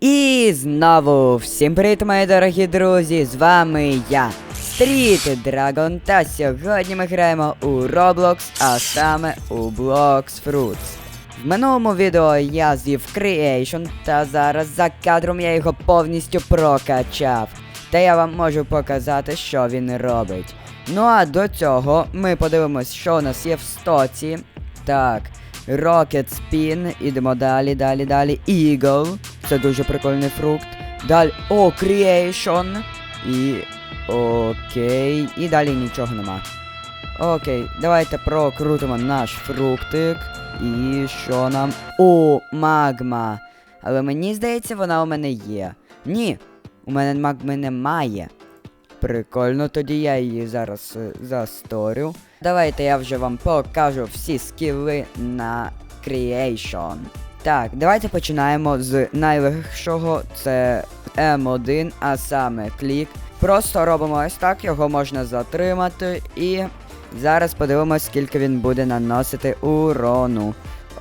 І знову всім привіт, мої дорогі друзі! З вами я, Стріт Драгон, та сьогодні ми граємо у Roblox, а саме у Blox Fruits. В минулому відео я з'їв Creation, та зараз за кадром я його повністю прокачав. Та я вам можу показати, що він робить. Ну а до цього ми подивимось, що у нас є в стоці. Так, Rocket Spin, ідемо далі, далі, далі. Eagle. Це дуже прикольний фрукт. Далі. О, Creation. І. Окей. І далі нічого нема. Окей, давайте прокрутимо наш фруктик. І що нам. О, магма. Але мені здається, вона у мене є. Ні, у мене магми немає. Прикольно, тоді я її зараз е, засторю. Давайте я вже вам покажу всі скіли на Creation. Так, давайте починаємо з найлегшого, це М1, а саме клік. Просто робимо ось так, його можна затримати і зараз подивимось, скільки він буде наносити урону.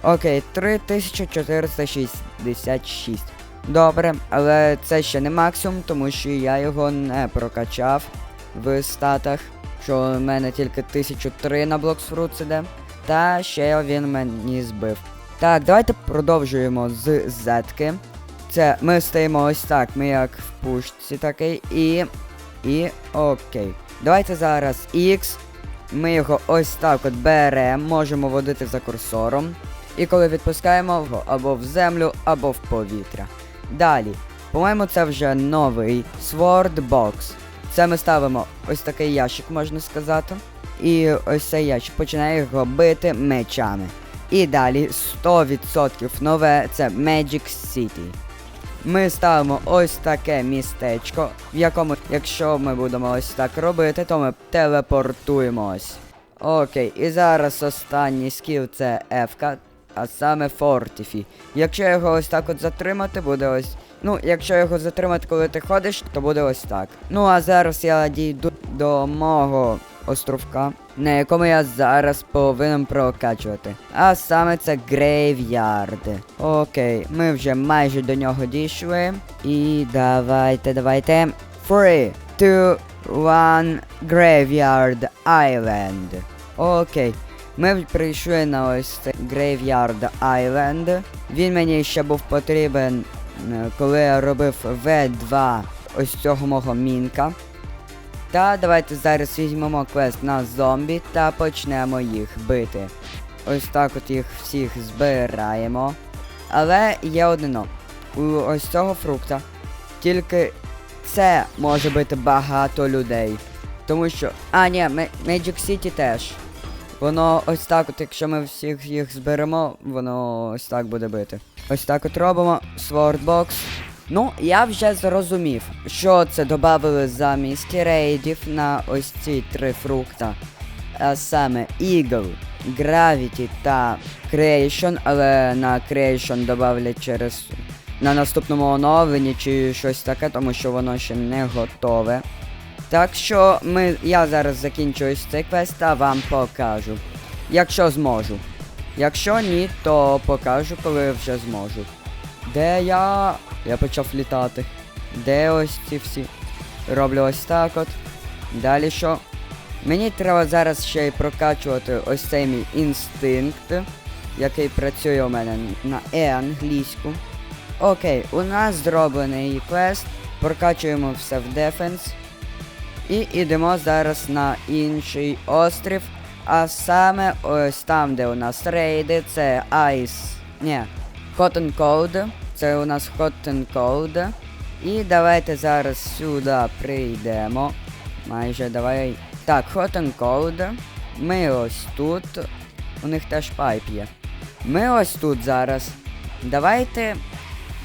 Окей, 3466. Добре, але це ще не максимум, тому що я його не прокачав в статах, що у мене тільки 1003 на Bloxfruits іде. Та ще він мені збив. Так, давайте продовжуємо з зетки. Це ми стоїмо ось так, ми як в пушці такий, і. І. Окей. Давайте зараз X. Ми його ось так от беремо, можемо водити за курсором. І коли відпускаємо його або в землю, або в повітря. Далі. По-моєму, це вже новий Sword Box. Це ми ставимо ось такий ящик, можна сказати. І ось цей ящик починає його бити мечами. І далі 100% нове це Magic City. Ми ставимо ось таке містечко, в якому, якщо ми будемо ось так робити, то ми телепортуємось. Окей, і зараз останній скіл це F, а саме Fortify. Якщо його ось так от затримати, буде ось. Ну, якщо його затримати, коли ти ходиш, то буде ось так. Ну а зараз я дійду до мого островка, на якому я зараз повинен прокачувати. А саме це Graveyard. Окей, ми вже майже до нього дійшли. І давайте, давайте. 3, 2, 1, Graveyard Island. Окей. Ми прийшли на ось цей Graveyard Island. Він мені ще був потрібен, е, коли я робив V2 ось цього мого мінка. Та давайте зараз візьмемо квест на зомбі та почнемо їх бити. Ось так от їх всіх збираємо. Але є одно. У ось цього фрукта тільки це може бити багато людей. Тому що. А, ні, Magic City теж. Воно ось так, от, якщо ми всіх їх зберемо, воно ось так буде бити. Ось так от робимо. Swordbox. Ну, я вже зрозумів, що це додали замість рейдів на ось ці три фрукта. А саме Eagle, Gravity та Creation, але на Creation додавлять через на наступному оновленні чи щось таке, тому що воно ще не готове. Так що ми, я зараз закінчую цей квест та вам покажу. Якщо зможу. Якщо ні, то покажу, коли вже зможу. Де я. Я почав літати. Де ось ці всі? Роблю ось так от. Далі що? Мені треба зараз ще й прокачувати ось цей мій інстинкт, який працює у мене на е англійську. Окей, у нас зроблений квест. Прокачуємо все в дефенс. І йдемо зараз на інший острів. А саме ось там, де у нас рейди, це Ice. Ні, And Cold. Це у нас and Cold. І давайте зараз сюди прийдемо. Майже давай. Так, and Cold. Ми ось тут. У них теж пайп є. Ми ось тут зараз. Давайте.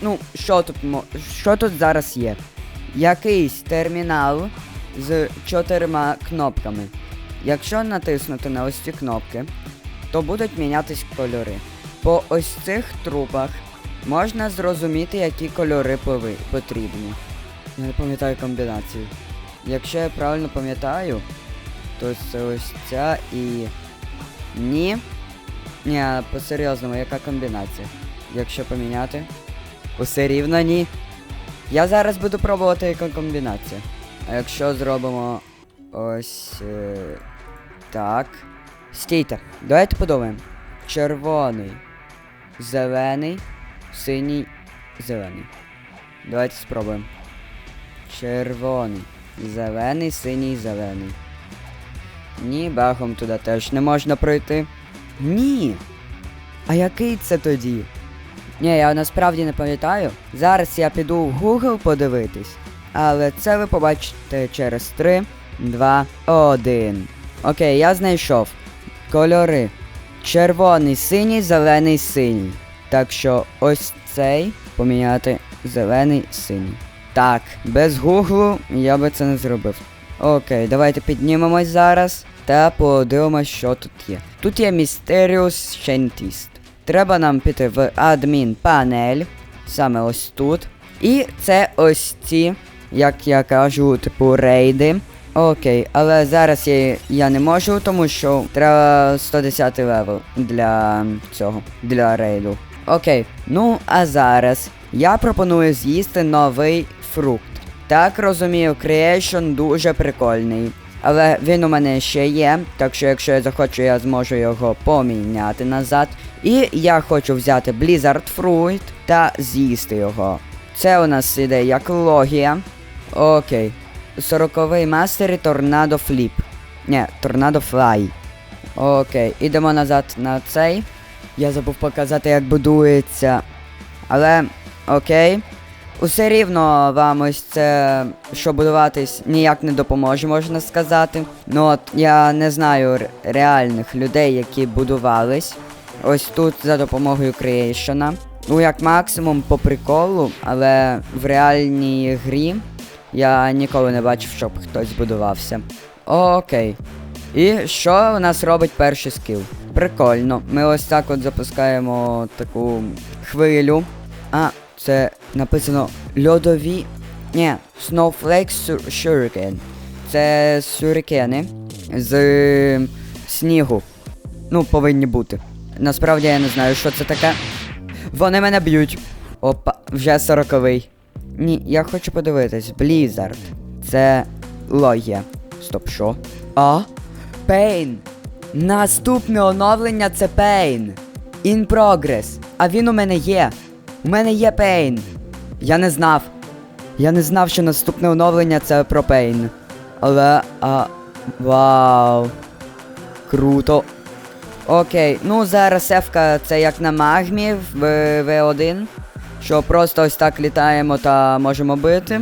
Ну, що тут що тут зараз є? Якийсь термінал з чотирма кнопками. Якщо натиснути на ось ці кнопки, то будуть мінятись кольори. По ось цих трубах можна зрозуміти, які кольори пови- потрібні. Я не пам'ятаю комбінацію. Якщо я правильно пам'ятаю, то це ось ця і. Ні. Ні, по-серйозному, яка комбінація? Якщо поміняти. Усе рівно ні. Я зараз буду пробувати яка комбінація. А якщо зробимо ось е, так. Стійте, давайте подумаємо. Червоний, зелений, синій, зелений. Давайте спробуємо. Червоний, зелений, синій, зелений. Ні, бахом туди теж не можна пройти. Ні. А який це тоді? Ні, я насправді не пам'ятаю. Зараз я піду в Google подивитись. Але це ви побачите через 3, 2, 1. Окей, я знайшов. Кольори. Червоний, синій, зелений, синій. Так що ось цей поміняти зелений, синій. Так, без гуглу я би це не зробив. Окей, давайте піднімемось зараз та подивимось, що тут є. Тут є Mysterious Scientist. Треба нам піти в адмін панель, саме ось тут. І це ось ці, як я кажу, типу рейди. Окей, але зараз я, я не можу, тому що треба 110 левел для цього, для рейду. Окей, ну а зараз я пропоную з'їсти новий фрукт. Так розумію, Creation дуже прикольний. Але він у мене ще є, так що якщо я захочу, я зможу його поміняти назад. І я хочу взяти Blizzard Fruit та з'їсти його. Це у нас іде як логія. Окей. Сороковий мастер торнадо фліп. Ні, торнадо флай. Окей, ідемо назад на цей. Я забув показати, як будується. Але окей. Усе рівно вам ось це, що будуватись, ніяк не допоможе, можна сказати. Ну от я не знаю реальних людей, які будувались. Ось тут за допомогою Creation. Ну, як максимум по приколу, але в реальній грі я ніколи не бачив, щоб хтось будувався. Окей. І що у нас робить перший скіл? Прикольно. Ми ось так от запускаємо таку хвилю. А, це написано льодові. Ні, Snowflake Shuriken. Це сюрикени з снігу. Ну, повинні бути. Насправді я не знаю, що це таке. Вони мене б'ють. Опа, вже сороковий. Ні, я хочу подивитись. Blizzard. Це логія. Стоп, що? А? Пейн. Наступне оновлення це Пейн. In progress. А він у мене є. У мене є Пейн. Я не знав. Я не знав, що наступне оновлення це про Пейн. Але. А. Вау. Круто. Окей, ну зараз Ефка це як на магмі в В1. Що просто ось так літаємо та можемо бити.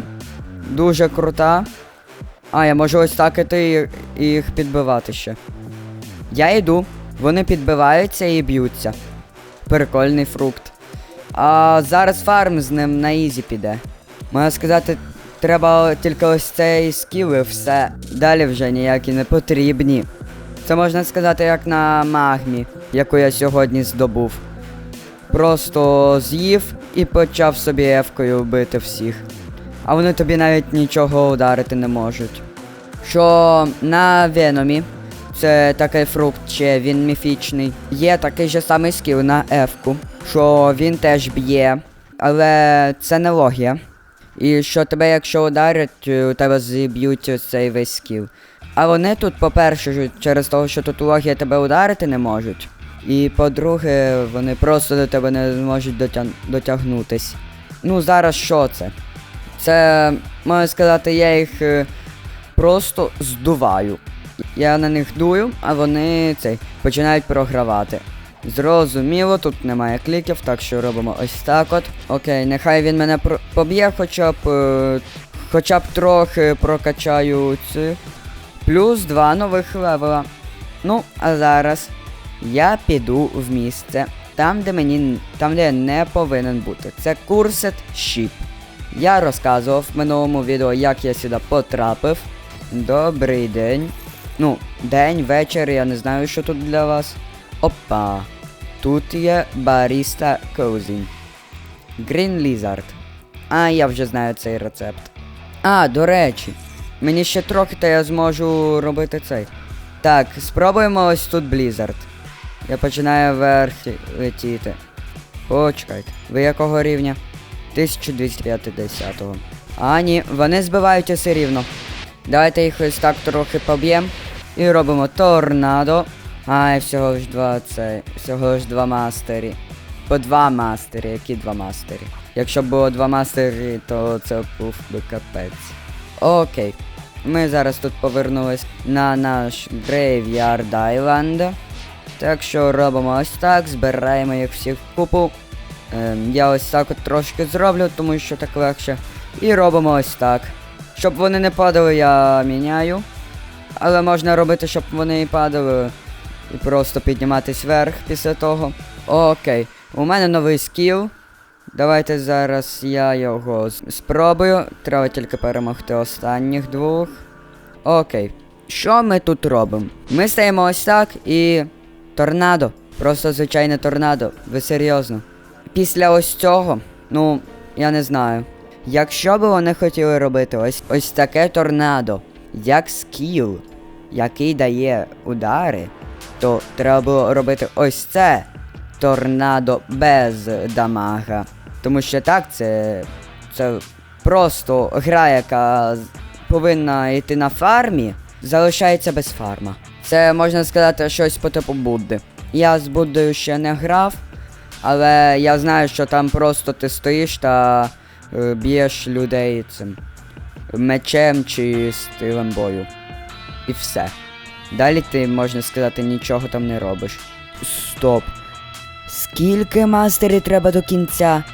Дуже крута. А, я можу ось так іти і їх підбивати ще. Я йду, вони підбиваються і б'ються. Прикольний фрукт. А зараз фарм з ним на ізі піде. Можна сказати, треба тільки ось цей скіл і все. Далі вже ніякі не потрібні. Це можна сказати як на магмі, яку я сьогодні здобув. Просто з'їв і почав собі ефкою бити всіх. А вони тобі навіть нічого ударити не можуть. Що на Веномі, це такий фрукт, ще він міфічний. Є такий же самий скіл на ефку, що він теж б'є, але це не логія. І що тебе, якщо ударять, у тебе зіб'ють цей весь скіл. А вони тут, по-перше, через те, що тут логія тебе ударити не можуть. І по-друге, вони просто до тебе не зможуть дотя... дотягнутись. Ну, зараз що це? Це, можна сказати, я їх е, просто здуваю. Я на них дую, а вони цей починають програвати. Зрозуміло, тут немає кліків, так що робимо ось так от. Окей, нехай він мене поб'є, хоча б. е, хоча б трохи прокачаю цю. Плюс два нових левела. Ну, а зараз я піду в місце, там, де мені. там, де я не повинен бути. Це Курсет Шіп. Я розказував в минулому відео, як я сюди потрапив. Добрий день. Ну, день, вечір, я не знаю, що тут для вас. Опа. Тут є Баріста Коузін. Green Lizard. А, я вже знаю цей рецепт. А, до речі, мені ще трохи, та я зможу робити цей. Так, спробуємо ось тут Blizzard. Я починаю вверх летіти. Почекайте, ви якого рівня? 1250-го. А ні, вони збивають все рівно. Давайте їх ось так трохи поб'ємо. І робимо торнадо. Ай, всього ж два це. Всього ж два мастері. По два мастері, які два мастері. Якщо б було два мастері, то це був би капець. Окей. Ми зараз тут повернулись на наш Graveyard Island. Так що робимо ось так, збираємо їх всіх в купу. Ем, я ось так от трошки зроблю, тому що так легше. І робимо ось так. Щоб вони не падали, я міняю. Але можна робити, щоб вони і падали. І просто підніматись вверх після того. Окей. У мене новий скіл. Давайте зараз я його спробую. Треба тільки перемогти останніх двох. Окей. Що ми тут робимо? Ми стаємо ось так і. Торнадо. Просто звичайне торнадо. Ви серйозно. Після ось цього, ну, я не знаю. Якщо б вони хотіли робити ось ось таке торнадо, як скіл, який дає удари, то треба було робити ось це торнадо без дамага. Тому що так, це. Це просто гра, яка повинна йти на фармі, залишається без фарма. Це можна сказати щось по типу Будди. Я з Буддою ще не грав, але я знаю, що там просто ти стоїш та е, б'єш людей цим мечем чи стилем бою. І все. Далі ти, можна сказати, нічого там не робиш. Стоп. Скільки мастерів треба до кінця?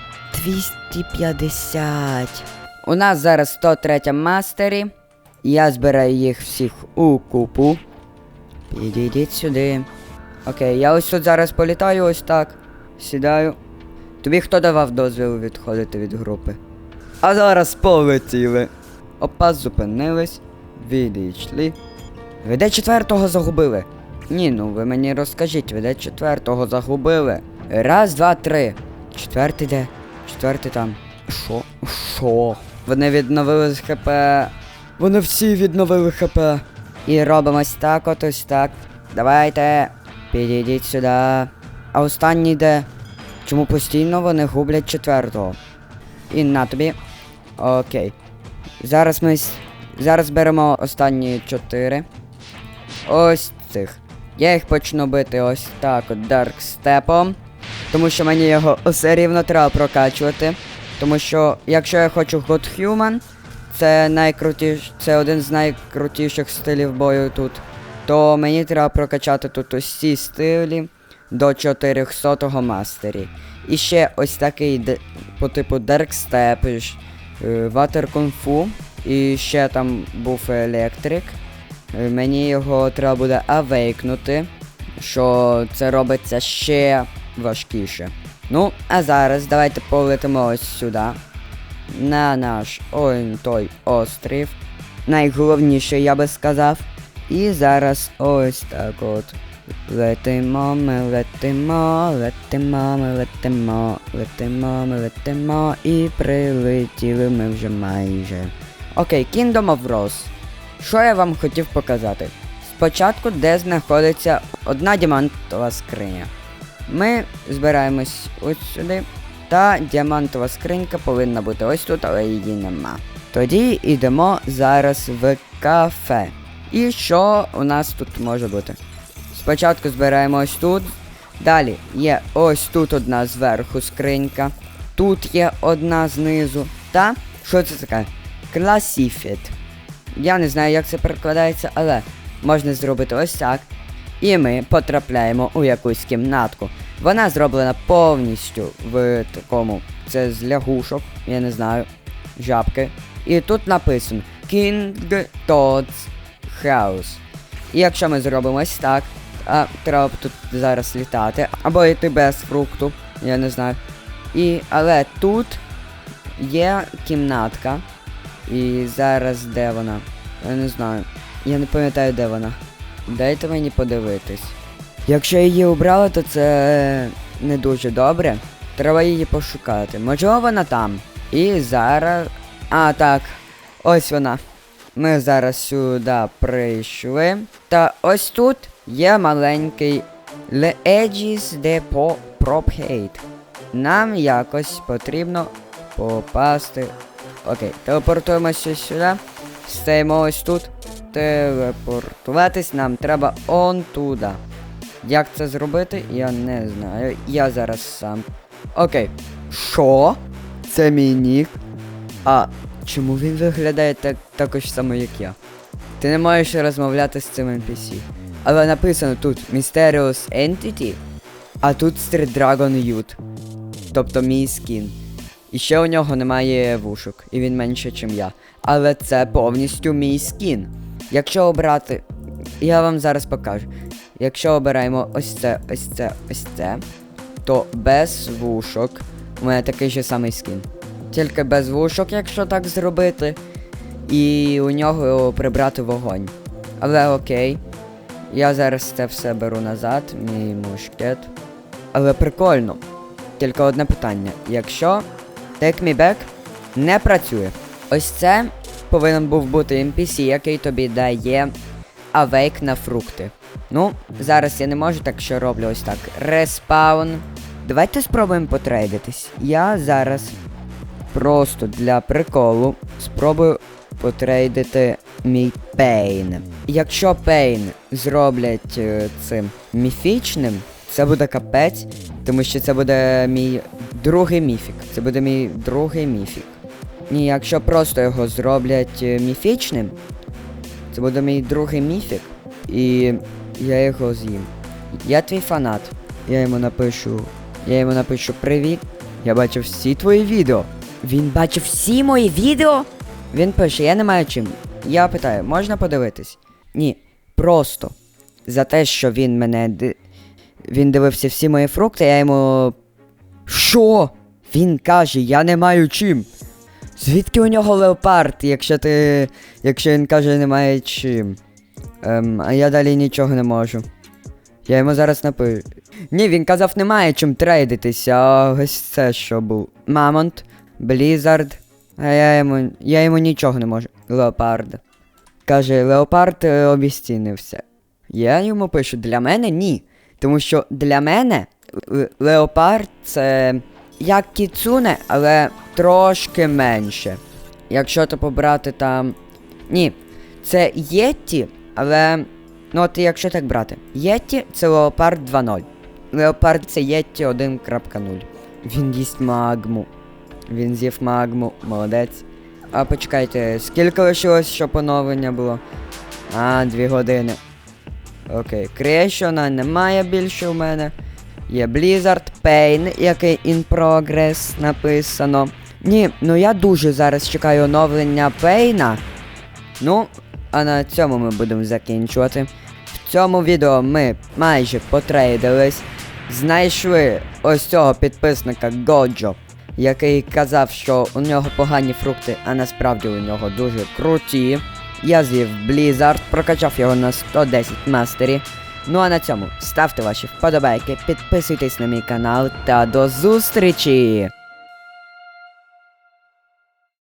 250. У нас зараз 103 мастері. Я збираю їх всіх у купу. Підійдіть сюди. Окей, я ось тут зараз політаю ось так. Сідаю. Тобі хто давав дозвіл відходити від групи? А зараз полетіли. Опа, зупинились. Відійшли. Ви де четвертого загубили? Ні, ну ви мені розкажіть, ви де четвертого загубили. Раз, два, три. Четвертий де? Четвертий там. Шо? Шо? Вони відновили ХП. Вони всі відновили ХП. І робимо ось так, от ось так. Давайте. Підійдіть сюди. А останній де? Чому постійно вони гублять четвертого? І на тобі. Окей. Зараз ми. Зараз беремо останні чотири. Ось цих. Я їх почну бити ось так от даркстепом. Тому що мені його все рівно треба прокачувати. Тому що якщо я хочу God Human, це найкрутіш... це один з найкрутіших стилів бою тут. То мені треба прокачати тут усі стилі до 400-го мастері. І ще ось такий по типу Dark Step, е, Water Kung Fu, і ще там був електрик. Е, Мені його треба буде авейкнути, що це робиться ще важкіше. Ну, а зараз давайте полетимо ось сюди. На наш ой, той острів. Найголовніше, я би сказав. І зараз ось так от. Летимо, ми летимо, летимо, ми летимо, летимо, ми летимо і прилетіли ми вже майже. Окей, Kingdom of Rose. Що я вам хотів показати? Спочатку, де знаходиться одна діамантова скриня. Ми збираємось ось сюди. Та діамантова скринька повинна бути ось тут, але її нема. Тоді йдемо зараз в кафе. І що у нас тут може бути? Спочатку збираємо ось тут. Далі є ось тут одна зверху скринька. Тут є одна знизу. Та що це таке? Класіфіт. Я не знаю, як це перекладається, але можна зробити ось так. І ми потрапляємо у якусь кімнатку. Вона зроблена повністю в такому. Це з лягушок, я не знаю. Жабки. І тут написано King Todd's House. І якщо ми зробимо ось так, а треба б тут зараз літати, або йти без фрукту, я не знаю. І, але тут є кімнатка. І зараз де вона? Я не знаю. Я не пам'ятаю, де вона. Дайте мені подивитись. Якщо її обрали, то це не дуже добре. Треба її пошукати. Можливо, вона там. І зараз. А, так. Ось вона. Ми зараз сюди прийшли. Та ось тут є маленький Le Edges de Po- Propgate. Нам якось потрібно попасти. Окей, телепортуємося сюди. Стаємо ось тут. Телепортуватись нам треба он туди. Як це зробити, я не знаю. Я зараз сам. Окей. Що? Це мій нік? А чому він виглядає так, також само, як я? Ти не можеш розмовляти з цим NPC. Але написано тут Mysterious Entity, а тут Street Dragon Youth. Тобто мій скін. І ще у нього немає вушок, і він менше, ніж я. Але це повністю мій скін. Якщо обрати. Я вам зараз покажу. Якщо обираємо ось це, ось це, ось це, то без вушок у мене такий же самий скін. Тільки без вушок, якщо так зробити. І у нього прибрати вогонь. Але окей. Я зараз це все беру назад, мій мушкет. Але прикольно. Тільки одне питання. Якщо Take Me Back не працює. Ось це повинен був бути NPC, який тобі дає авейк на фрукти. Ну, зараз я не можу, так що роблю ось так. Респаун. Давайте спробуємо потрейдитись. Я зараз просто для приколу спробую потрейдити мій пейн. Якщо пейн зроблять е, цим міфічним, це буде капець, тому що це буде мій другий міфік. Це буде мій другий міфік. Ні, якщо просто його зроблять е, міфічним, це буде мій другий міфік, і я його з'їм. Я твій фанат. Я йому напишу. Я йому напишу привіт. Я бачив всі твої відео. Він бачив всі мої відео? Він пише, я не маю чим. Я питаю, можна подивитись? Ні, просто за те, що він мене. Він дивився всі мої фрукти, я йому. Що? Він каже, я не маю чим. Звідки у нього леопард, якщо ти. якщо він каже, немає чим. Ем, а я далі нічого не можу. Я йому зараз напишу. Ні, він казав, немає чим трейдитися, а ось це що був. Мамонт, Блізард. А я йому. я йому нічого не можу. Леопард. Каже, Леопард е, обіцінився. Я йому пишу, для мене ні. Тому що для мене Леопард це як кіцуне, але трошки менше. Якщо то побрати там. Ні, це Єтті, але. Ну от якщо так брати. Єтті це Леопард 2.0. Леопард це Єтті 1.0. Він їсть магму. Він з'їв магму, молодець. А почекайте, скільки лишилось, щоб оновлення було? А, дві години. Окей, Creation немає більше у мене. Є Blizzard Pain, який in progress написано. Ні, ну я дуже зараз чекаю оновлення Пейна. Ну, а на цьому ми будемо закінчувати. В цьому відео ми майже потрейдились. Знайшли ось цього підписника Годжо, який казав, що у нього погані фрукти, а насправді у нього дуже круті. Я з'їв Blizzard, прокачав його на 110 мастері. Ну а на цьому ставте ваші вподобайки, підписуйтесь на мій канал та до зустрічі!